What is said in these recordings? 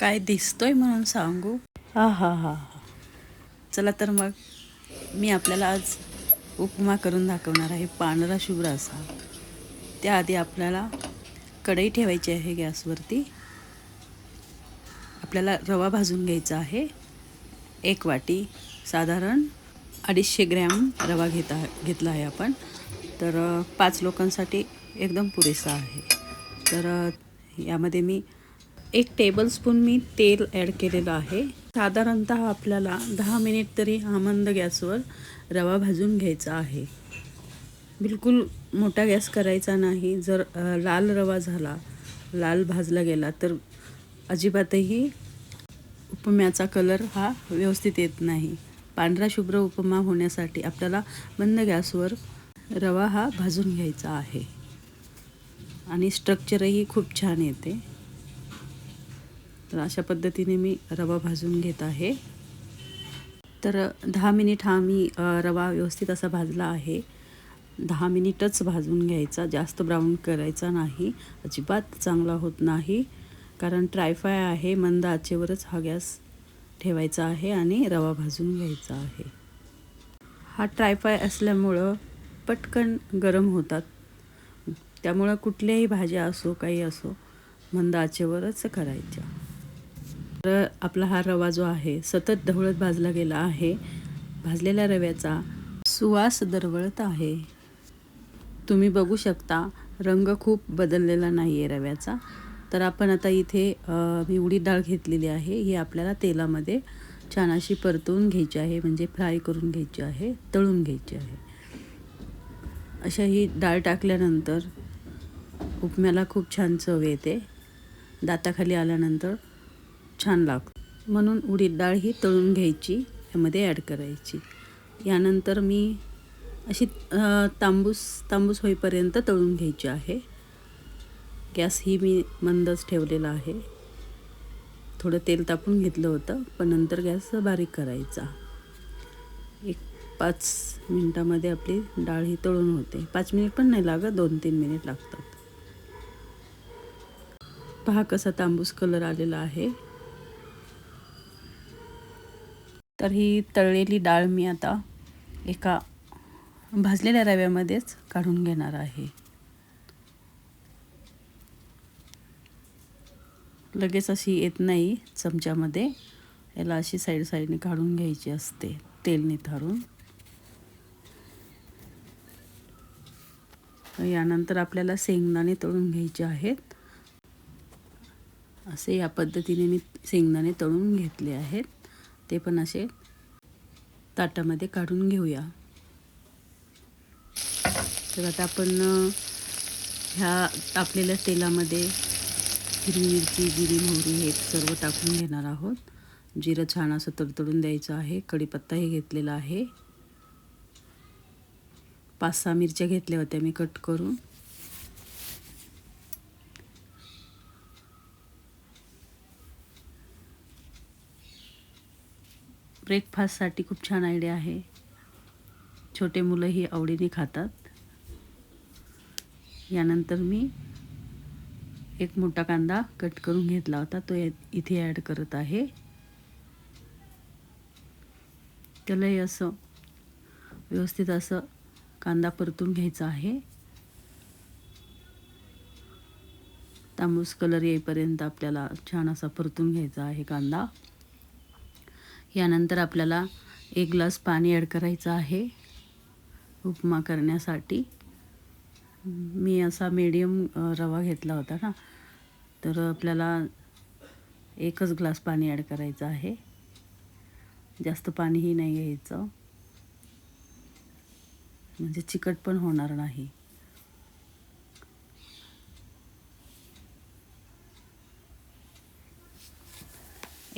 काय दिसतोय म्हणून सांगू? हा हा हा हा. चला तर मग मी आपल्याला आज उपमा करून दाखवणार आहे पांढरा शुभ्र असा. त्याआधी आपल्याला कढई ठेवायची आहे गॅसवरती. आपल्याला रवा भाजून घ्यायचा आहे. एक वाटी साधारण अडीचशे ग्रॅम रवा घेता घेतला आहे आपण. तर पाच लोकांसाठी एकदम पुरेसा आहे. तर यामध्ये मी एक टेबलस्पून मी तेल ॲड केलेलं आहे. साधारणत आपल्याला दहा मिनिट तरी हा मंद गॅसवर रवा भाजून घ्यायचा आहे. बिलकुल मोठा गॅस करायचा नाही. जर लाल रवा झाला लाल भाजला गेला तर अजिबातही उपम्याचा कलर हा व्यवस्थित येत नाही. पांढरा शुभ्र उपमा होण्यासाठी आपल्याला मंद गॅसवर रवा हा भाजून घ्यायचा आहे. आणि स्ट्रक्चरही खूप छान येते. तर अशा पद्धतीने मी रवा भाजून घेत आहे. तर दहा मिनिट हा मी रवा व्यवस्थित असा भाजला आहे. दहा मिनिटच भाजून घ्यायचा जास्त ब्राऊन करायचा नाही. अजिबात चांगला होत नाही. कारण ट्रायफाय आहे मंद आचेवरच हा गॅस ठेवायचा आहे आणि रवा भाजून घ्यायचा आहे. हा ट्रायफाय असल्यामुळं पटकन गरम होतात. त्यामुळं कुठल्याही भाज्या असो काही असो मंद आचेवरच करायच्या. तर आपला हा रवा जो आहे सतत ढवळत भाजला गेला आहे. भाजलेल्या रव्याचा सुवास दरवळत आहे. तुम्ही बघू शकता रंग खूप बदललेला नाही आहे रव्याचा. तर आपण आता इथे मी उडीद डाळ घेतलेली आहे. ही आपल्याला तेलामध्ये छान अशी परतवून घ्यायची आहे. म्हणजे फ्राय करून घ्यायची आहे तळून घ्यायची आहे. अशा ही डाळ टाकल्यानंतर उपम्याला खूप छान चव येते. दाताखाली आल्यानंतर छान लागतो. म्हणून उडीद डाळ ही तळून घ्यायची यामध्ये ॲड करायची. यानंतर मी अशी तांबूस तांबूस होईपर्यंत तळून घ्यायची आहे. गॅस ही मी मंदच ठेवलेला आहे. थोडं तेल तापून घेतलं होतं पण नंतर गॅस बारीक करायचा. एक पाच मिनटामध्ये आपली डाळ ही तळून होते. पाच मिनिट पण नाही लागत दोन तीन मिनिट लागतात. पहा कसा तांबूस कलर आलेला आहे. तर ही तळलेली डाळ मी आता एका भाजलेल्या रव्यामध्येच काढून घेणार आहे. लगेच अशी येत नाही चमच्यामध्ये. याला अशी साईड साईडने काढून घ्यायची असते तेल निथारून. यानंतर आपल्याला शेंगदाणे तळून घ्यायचे आहेत. असे या पद्धतीने मी शेंगदाणे तळून घेतले आहेत. ते पण असे ताटामध्ये काढून घेऊया. तर आता आपण ह्या तापलेल्या तेलामध्ये हिरवी मिरची जिरी मोहरी हे सर्व टाकून घेणार आहोत. जिरं छान असं तडतडून द्यायचं आहे. कढीपत्ताही घेतलेला आहे. पाच सहा मिरच्या घेतल्या होत्या मी कट करून. ब्रेकफास्टसाठी खूप छान आयडिया आहे. छोटे मुलंही आवडीने खातात. यानंतर मी एक मोठा कांदा कट करून घेतला होता तो इथे ॲड करत आहे. त्यालाही असं व्यवस्थित असं कांदा परतून घ्यायचा आहे. तांबूस कलर येईपर्यंत आपल्याला छान असा परतून घ्यायचा आहे कांदा. यानंतर आपल्याला एक ग्लास पाणी ॲड करायचं आहे उपमा करण्यासाठी. मी असा मीडियम रवा घेतला होता ना तर आपल्याला एकच ग्लास पाणी ॲड करायचं आहे. जास्त पाणीही नाही घ्यायचं. म्हणजे चिकट पण होणार नाही.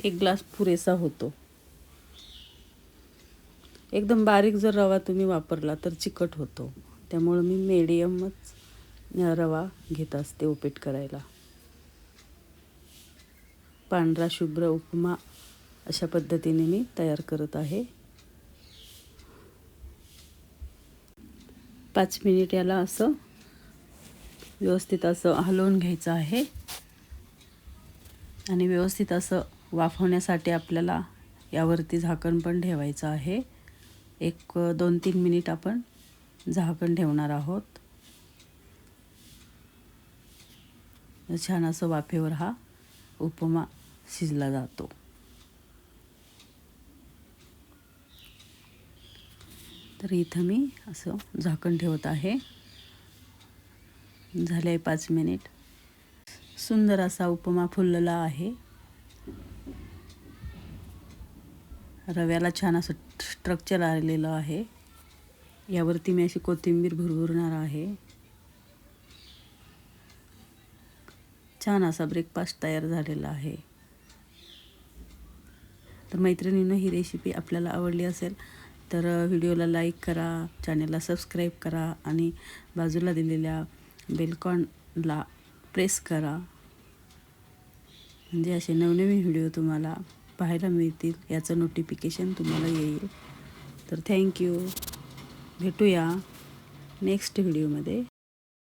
एक ग्लास पुरेसा होतो. एकदम बारीक जर रवा तुम्ही वापरला तर चिकट होतो. त्यामुळं मी मीडियमच रवा घेत असते उपीट करायला. पांढरा शुभ्र उपमा अशा पद्धतीने मी तयार करत आहे. पाच मिनिट याला असं व्यवस्थित असं हलवून घ्यायचं आहे. आणि व्यवस्थित असं वाफवण्यासाठी आपल्याला यावरती झाकण पण ठेवायचं आहे. एक दोन तीन मिनिट आपण झाकण ठेवणार आहोत. छान असं वाफेवर हा उपमा शिजला जातो. तर इथं मी असं झाकण ठेवत आहे. झाले आहे पाच मिनिट. सुंदर असा उपमा फुललेला आहे. रव्याला छान असं स्ट्रक्चर आलेलं आहे. यावरती मी अशी कोथिंबीर भुरभुरणार आहे. छान असा ब्रेकफास्ट तयार झालेला आहे. तर मैत्रिणीनं ही रेसिपी आपल्याला आवडली असेल तर व्हिडिओला लाईक करा चॅनलला सबस्क्राईब करा आणि बाजूला दिलेल्या बेलकॉनला प्रेस करा. म्हणजे असे नवनवीन व्हिडिओ तुम्हाला पाहायला मिळतील याचं नोटिफिकेशन तुम्हाला येईल. तर थँक्यू भेटूया नेक्स्ट व्हिडिओमध्ये